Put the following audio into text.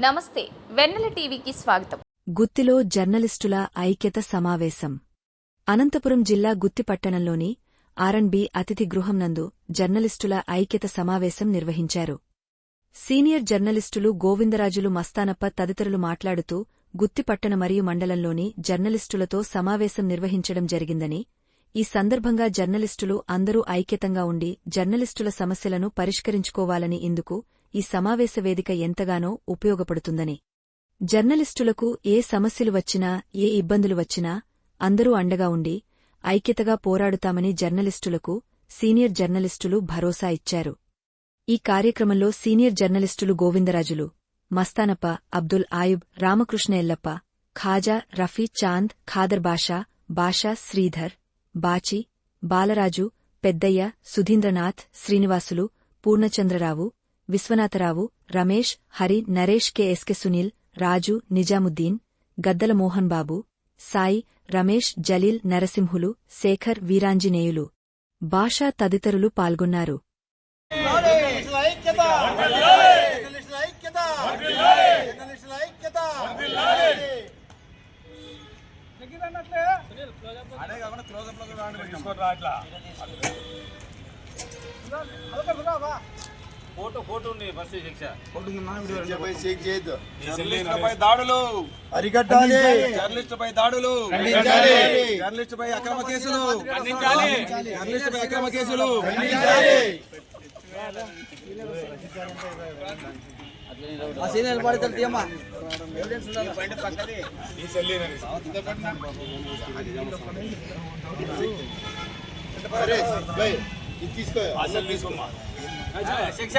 నమస్తే వెన్నెల టీవీకి స్వాగతం. గుత్తిలో జర్నలిస్టుల ఐక్యత సమావేశం. అనంతపురం జిల్లా గుత్తి పట్టణంలోని ఆర్ఎండ్బి అతిథి గృహం నందు జర్నలిస్టుల ఐక్యత సమావేశం నిర్వహించారు. సీనియర్ జర్నలిస్టులు గోవిందరాజులు మస్తానప్ప తదితరులు మాట్లాడుతూ గుత్తి పట్టణ మరియు మండలంలోని జర్నలిస్టులతో సమావేశం నిర్వహించడం జరిగిందని ఈ సందర్భంగా జర్నలిస్టులు అందరూ ఐక్యతంగా ఉండి జర్నలిస్టుల సమస్యలను పరిష్కరించుకోవాలని ఇందుకు ఈ సమావేశ వేదిక ఎంతగానో ఉపయోగపడుతుందని. జర్నలిస్టులకు ఏ సమస్యలు వచ్చినా ఏ ఇబ్బందులు వచ్చినా అందరూ అండగా ఉండి ఐక్యతగా పోరాడుతామని జర్నలిస్టులకు సీనియర్ జర్నలిస్టులు భరోసా ఇచ్చారు. ఈ కార్యక్రమంలో సీనియర్ జర్నలిస్టులు గోవిందరాజులు మస్తానప్ప అబ్దుల్ ఆయుబ్ రామకృష్ణ ఎల్లప్ప ఖాజా రఫీ చాంద్ ఖాదర్ బాషా బాషా శ్రీధర్ బాచి బాలరాజు పెద్దయ్య సుధీంద్రనాథ్ శ్రీనివాసులు పూర్ణచంద్రరావు విశ్వనాథరావు రమేష్ హరి నరేష్ కెఎస్కె సునీల్ రాజు నిజాముద్దీన్ గద్దల మోహన్ బాబు సాయి రమేష్ జలీల్ నరసింహులు శేఖర్ వీరాంజనేయులు. భాషా తదితరులు పాల్గొన్నారు. జర్నలిస్టుల ఫోటో ఫోటో ఉంది ఫస్ట్ శిక్ష. విద్యపై షేక్ చేయొద్దు. జర్నలిస్టులపై దాడులు. అరికట్టాలి. జర్నలిస్టులపై దాడులు. ఖండించాలి. జర్నలిస్టుపై అక్రమ కేసులు. జర్నలిస్టుపై అక్రమ కేసులు. ఖండించాలి. అరే, బై, ఇది తీసుకో. శిక్ష.